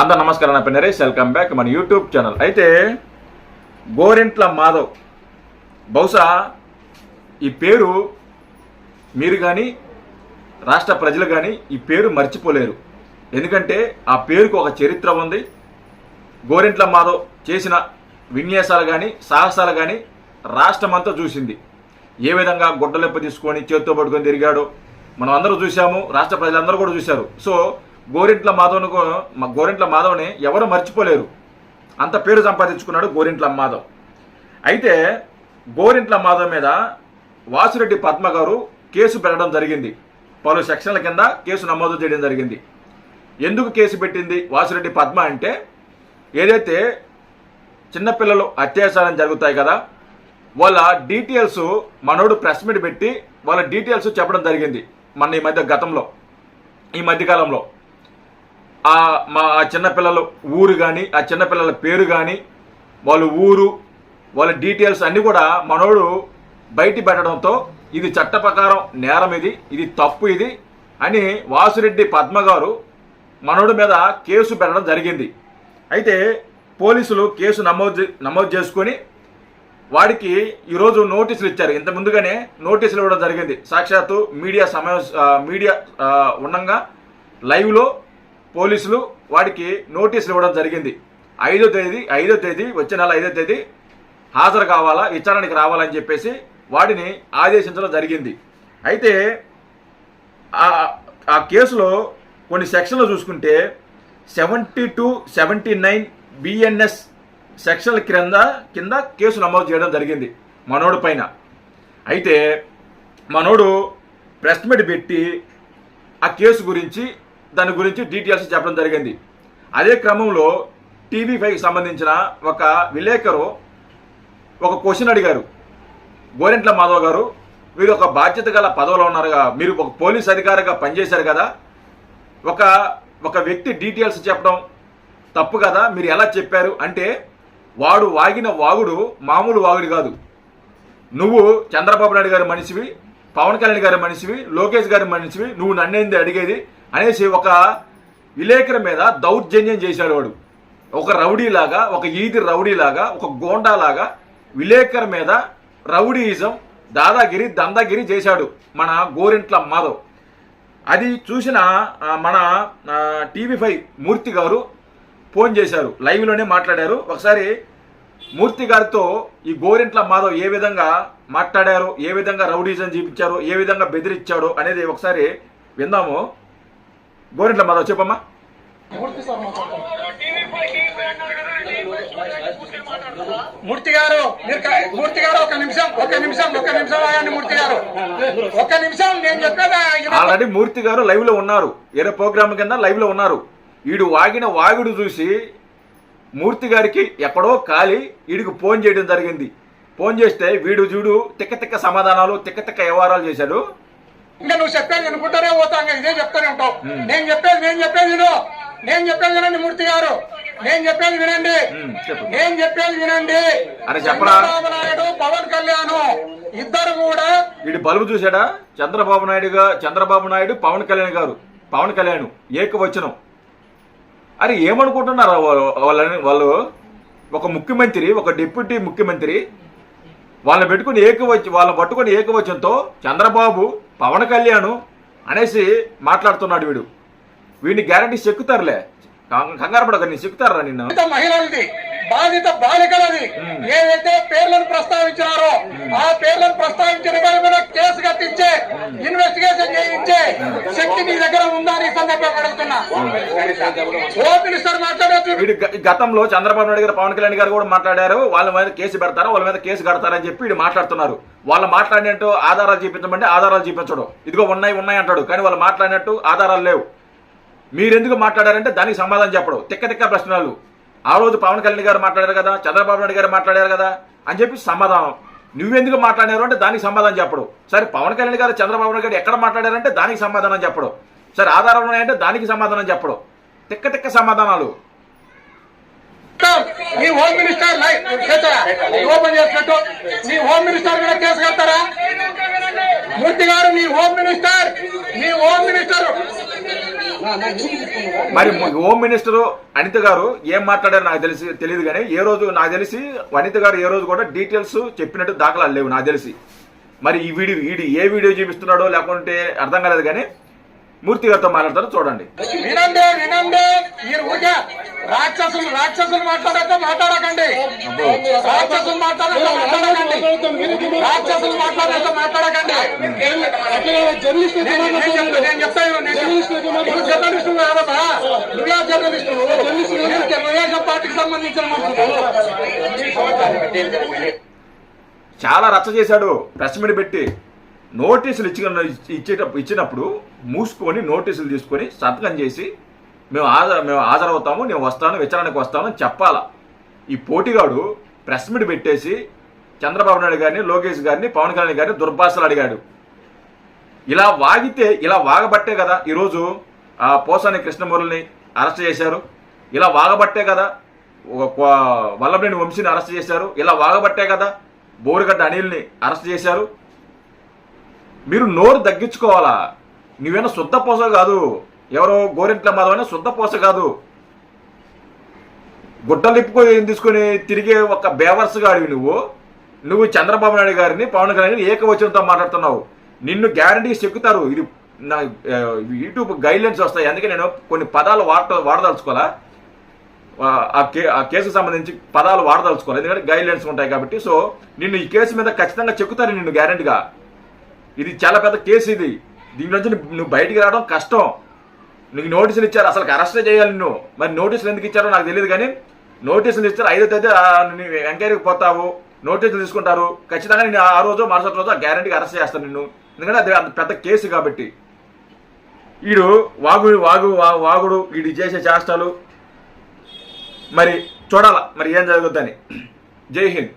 అందరు నమస్కారం నా పేరు నరేష్. వెల్కమ్ బ్యాక్ మన యూట్యూబ్ ఛానల్. అయితే గోరింట్ల మాధవ్. బహుశా ఈ పేరు మీరు కానీ రాష్ట్ర ప్రజలు కానీ ఈ పేరు మర్చిపోలేరు. ఎందుకంటే ఆ పేరుకు ఒక చరిత్ర ఉంది. గోరింట్ల మాధవ్ చేసిన విన్యాసాలు కానీ సాహసాలు కానీ రాష్ట్రమంతా చూసింది. ఏ విధంగా గుడ్డలెప్ప తీసుకొని చేత్తో పట్టుకొని తిరిగాడో మనం అందరూ చూసాము రాష్ట్ర ప్రజలందరూ కూడా చూశారు. సో గోరింట్ల మాధవ్ను గోరింట్ల మాధవ్ని ఎవరు మర్చిపోలేరు. అంత పేరు సంపాదించుకున్నాడు గోరింట్ల మాధవ్. అయితే గోరింట్ల మాధవ్ మీద వాసిరెడ్డి పద్మ గారు కేసు పెట్టడం జరిగింది. పలు సెక్షన్ల కింద కేసు నమోదు చేయడం జరిగింది. ఎందుకు కేసు పెట్టింది వాసిరెడ్డి పద్మ అంటే ఏదైతే చిన్నపిల్లలు అత్యాచారం జరుగుతాయి కదా వాళ్ళ డీటెయిల్స్ మనోడు ప్రెస్ మీట్ పెట్టి వాళ్ళ డీటెయిల్స్ చెప్పడం జరిగింది. మన ఈ మధ్య గతంలో ఈ మధ్యకాలంలో. ఆ మా ఆ చిన్నపిల్లల ఊరు కానీ ఆ చిన్నపిల్లల పేరు కానీ వాళ్ళ ఊరు వాళ్ళ డీటెయిల్స్ అన్నీ కూడా మనోడు బయట పెట్టడంతో ఇది చట్ట ప్రకారం నేరం ఇది ఇది తప్పు ఇది అని వాసురెడ్డి పద్మ గారు మనోడి మీద కేసు పెట్టడం జరిగింది. అయితే పోలీసులు కేసు నమోదు నమోదు చేసుకొని వాడికి ఈరోజు నోటీసులు ఇచ్చారు. ఇంత ముందుగానే నోటీసులు ఇవ్వడం జరిగింది. సాక్షాత్తు మీడియా సమావేశ మీడియా ఉండగా ఉండంగా లైవ్లో పోలీసులు వాడికి నోటీసులు ఇవ్వడం జరిగింది. ఐదో తేదీ ఐదో తేదీ వచ్చే నెల ఐదో తేదీ హాజరు కావాలా విచారణకి రావాలని చెప్పేసి వాడిని ఆదేశించడం జరిగింది. అయితే ఆ- కేసులో కొన్ని సెక్షన్లు చూసుకుంటే seventy two seventy nine BNS సెక్షన్ల క్రింద కింద కేసు నమోదు చేయడం జరిగింది మనోడు పైన. అయితే మనోడు ప్రెస్ మీట్ పెట్టి ఆ కేసు గురించి దాని గురించి డీటెయిల్స్ చెప్పడం జరిగింది. అదే క్రమంలో టీవీ ఫైవ్కి సంబంధించిన ఒక విలేకరు ఒక క్వశ్చన్ అడిగారు. గోరెంట్ల మాధవ్ గారు మీరు ఒక బాధ్యత గల పదవిలో ఉన్నారుగా మీరు ఒక పోలీస్ అధికారిగా పనిచేశారు కదా ఒక ఒక వ్యక్తి డీటెయిల్స్ చెప్పడం తప్పు కదా మీరు ఎలా చెప్పారు? అంటే వాడు వాగిన వాగుడు మామూలు వాగుడు కాదు. నువ్వు చంద్రబాబు నాయుడు గారి మనిషివి పవన్ కళ్యాణ్ గారి మనిషివి లోకేష్ గారి మనిషివి నువ్వు నన్నేంది అడిగేది? అనేసి ఒక విలేకరు మీద దౌర్జన్యం చేశాడు వాడు. ఒక రౌడీలాగా ఒక ఈది రౌడీలాగా ఒక గోండాలాగా విలేకరు మీద రౌడీయిజం దాదాగిరి దందాగిరి చేశాడు మన గోరింట్ల మాధవ్. అది చూసిన మన టీవీ ఫైవ్ మూర్తి గారు ఫోన్ చేశారు లైవ్లోనే మాట్లాడారు. ఒకసారి మూర్తి గారితో ఈ గోరింట్ల మాధవ్ ఏ విధంగా మాట్లాడారో ఏ విధంగా రౌడీజం చూపించారో ఏ విధంగా బెదిరించాడో అనేది ఒకసారి విందాము. గోరింట్ల మాధవ్ చెప్పమ్మా. మూర్తి గారు మీరు మూర్తి గారు ఒక నిమిషం ఒక నిమిషం ఒక నిమిషం ఆగండి మూర్తి గారు. ఒక నిమిషం నేను చెప్పేదా? ఆల్రెడీ మూర్తి గారు లైవ్లో ఉన్నారు. ఏదో ప్రోగ్రామ్ కింద లైవ్లో ఉన్నారు. వీడు వాగిన వాగుడు చూసి మూర్తి గారికి ఎక్కడో కాలి వీడికి ఫోన్ చేయడం జరిగింది. ఫోన్ చేస్తే వీడు చూడు తిక్క తిక్క సమాధానాలు తిక్క తిక్క వ్యవహారాలు చేశాడు. ఇంకా నువ్వు చెప్పేది వినుకుంటూనే పోతాం ఇంకా ఇదే చెప్తూనే ఉంటావు. నేను చెప్పేది నేను చెప్పేది విను. నేను చెప్పేది వినండి మూర్తి గారు. నేను చెప్పేది వినండి. నేను చెప్పేది వినండి. చంద్రబాబు నాయుడు పవన్ కళ్యాణ్ ఇద్దరు కూడా వీడు బలుబు చూశాడా? చంద్రబాబు నాయుడు చంద్రబాబు నాయుడు పవన్ కళ్యాణ్ గారు. పవన్ కళ్యాణ్ ఏకవచనం. అరే ఏమనుకుంటున్నారు వాళ్ళు? వాళ్ళని వాళ్ళు ఒక ముఖ్యమంత్రి ఒక డిప్యూటీ ముఖ్యమంత్రి వాళ్ళని పెట్టుకుని ఏకవచ్చి వాళ్ళని పట్టుకొని ఏకవచనంతో చంద్రబాబు పవన్ కళ్యాణ్ అనేసి మాట్లాడుతున్నాడు వీడు. వీడిని గ్యారంటీ చెక్కుతారులే. కంగారు పడక నీ చెక్కుతారా నిన్ను? మహిళలది. బాధిత బాలికలది ఏదైతే పేర్లను ప్రస్తావించినారో ఆ పేర్లను ప్రస్తావించిన మీద కేసు కట్టించే ఇన్వెస్టిగేషన్ చేయించే శక్తి నీ దగ్గర ఉందా అని సందర్భంగా అడుగుతున్నా. గతంలో చంద్రబాబు నాయుడు గారు పవన్ కళ్యాణ్ గారు కూడా మాట్లాడారు. వాళ్ళ మీద కేసు పెడతారు? వాళ్ళ మీద కేసు కడతారని చెప్పి వీడు మాట్లాడుతున్నారు. వాళ్ళు మాట్లాడినట్టు ఆధారాలు చూపించమంటే ఆధారాలు చూపించడు. ఇదిగో ఉన్నాయి ఉన్నాయి అంటాడు. కానీ వాళ్ళు మాట్లాడినట్టు ఆధారాలు లేవు. మీరెందుకు మాట్లాడారంటే దానికి సమాధానం చెప్పడు. తిక్క తిక్క ప్రశ్నలు. ఆ రోజు పవన్ కళ్యాణ్ గారు మాట్లాడారు కదా చంద్రబాబు నాయుడు గారు మాట్లాడారు కదా అని చెప్పి సమాధానం. నువ్వెందుకు మాట్లాడారు అంటే దానికి సమాధానం చెప్పడు. సరే పవన్ కళ్యాణ్ గారు చంద్రబాబు నాయుడు గారు ఎక్కడ మాట్లాడారంటే దానికి సమాధానం చెప్పడు. సరే ఆధారాలు ఉన్నాయంటే దానికి సమాధానం చెప్పడు. తిక్క తిక్క సమాధానాలు. మీ హోమ్ మినిస్టర్ ఓపెన్ చేసినట్టు. మీ హోమ్ మినిస్టర్ కూడా కేసు కడతారా? మూర్తి గారు మీ హోమ్ మినిస్టర్ మీ హోమ్ మినిస్టర్. మరి హోమ్ మినిస్టర్ అనిత గారు ఏం మాట్లాడారో నాకు తెలిసి తెలియదు కానీ ఏ రోజు నాకు తెలిసి అనిత గారు ఏ రోజు కూడా డీటెయిల్స్ చెప్పినట్టు దాఖలాలు లేవు నాకు తెలిసి. మరి ఈ వీడియో వీడి ఏ వీడియో చూపిస్తున్నాడో లేకుంటే అర్థం కాలేదు కానీ మూర్తి గారితో మాట్లాడతారో చూడండి. వినండి వినండి. మీరు రాక్షసులు రాక్షసులు మాట్లాడక మాట్లాడకండి. రాక్షసులు రాక్షసులు మాట్లాడక మాట్లాడకండి. నేను నేను చెప్తా- నేను చెప్తాను నేను నువ్వు జర్నలిస్టు. కాదమ్మా నువ్వే జర్నలిస్టు నువ్వు తెలుగుదేశం పార్టీకి సంబంధించిన మనుషులు. చాలా రచ్చ చేశాడు ప్రెస్ మీట్ పెట్టి. నోటీసులు ఇచ్చిన ఇచ్చేటప్పుడు ఇచ్చినప్పుడు మూసుకొని నోటీసులు తీసుకొని సంతకం చేసి మేము హాజరు మేము హాజరవుతాము నేను వస్తాను విచారణకు వస్తాను అని చెప్పాలా. ఈ పోటీగాడు ప్రెస్ మీట్ పెట్టేసి చంద్రబాబు నాయుడు గారిని లోకేష్ గారిని పవన్ కళ్యాణ్ గారిని దుర్భాషలు అడిగాడు. ఇలా వాగితే ఇలా వాగబట్టే కదా ఈరోజు ఆ పోసాని కృష్ణమురళిని అరెస్ట్ చేశారు. ఇలా వాగబట్టే కదా ఒక వల్లభనేని వంశీని అరెస్ట్ చేశారు. ఇలా వాగబట్టే కదా బోరుగడ్డ అనిల్ని అరెస్ట్ చేశారు. మీరు నోరు తగ్గించుకోవాలా? నువ్వేనా శుద్ధ పోస కాదు. ఎవరో గోరింట్ల మాధవైనా శుద్ధ పోస కాదు. గుడ్డలిప్పుకొని తీసుకొని తిరిగే ఒక బేవర్స్ గాడివి నువ్వు. నువ్వు చంద్రబాబు నాయుడు గారిని పవన్ కళ్యాణ్ ఏకవచనంతో మాట్లాడుతున్నావు. నిన్ను గ్యారంటీ చెక్కుతారు. ఇది నా యూట్యూబ్ గైడ్లైన్స్ వస్తాయి. అందుకే నేను కొన్ని పదాలు వాడ వాడదలుచుకోవాలా? ఆ, కే ఆ కేసుకు సంబంధించి పదాలు వాడదలుచుకోవాలి? ఎందుకంటే గైడ్లైన్స్ ఉంటాయి కాబట్టి. సో నిన్ను ఈ కేసు మీద ఖచ్చితంగా చెక్కుతారు నిన్ను గ్యారంటీగా ఇది చాలా పెద్ద కేసు ఇది. దీని నుంచి నువ్వు- బయటికి రావడం కష్టం. నీకు నోటీసులు ఇచ్చారు. అసలు అరెస్ట్ చేయాలి నువ్వు మరి నోటీసులు ఎందుకు ఇచ్చారో నాకు తెలియదు కానీ నోటీసులు ఇచ్చారు. ఐదో తేదీ ఎంక్వైరీకి పోతావు. నోటీసులు తీసుకుంటారు. ఖచ్చితంగా నేను ఆ రోజు మరుసటి రోజు ఆ గ్యారంటీకి అరెస్ట్ చేస్తాను నిన్ను. ఎందుకంటే అది అంత పెద్ద కేసు కాబట్టి. వీడు వాగు వాగు వా- వాగుడు వీడు చేసే చేష్టాలు. మరి చూడాల మరి ఏం జరుగుద్దని. జై హింద్.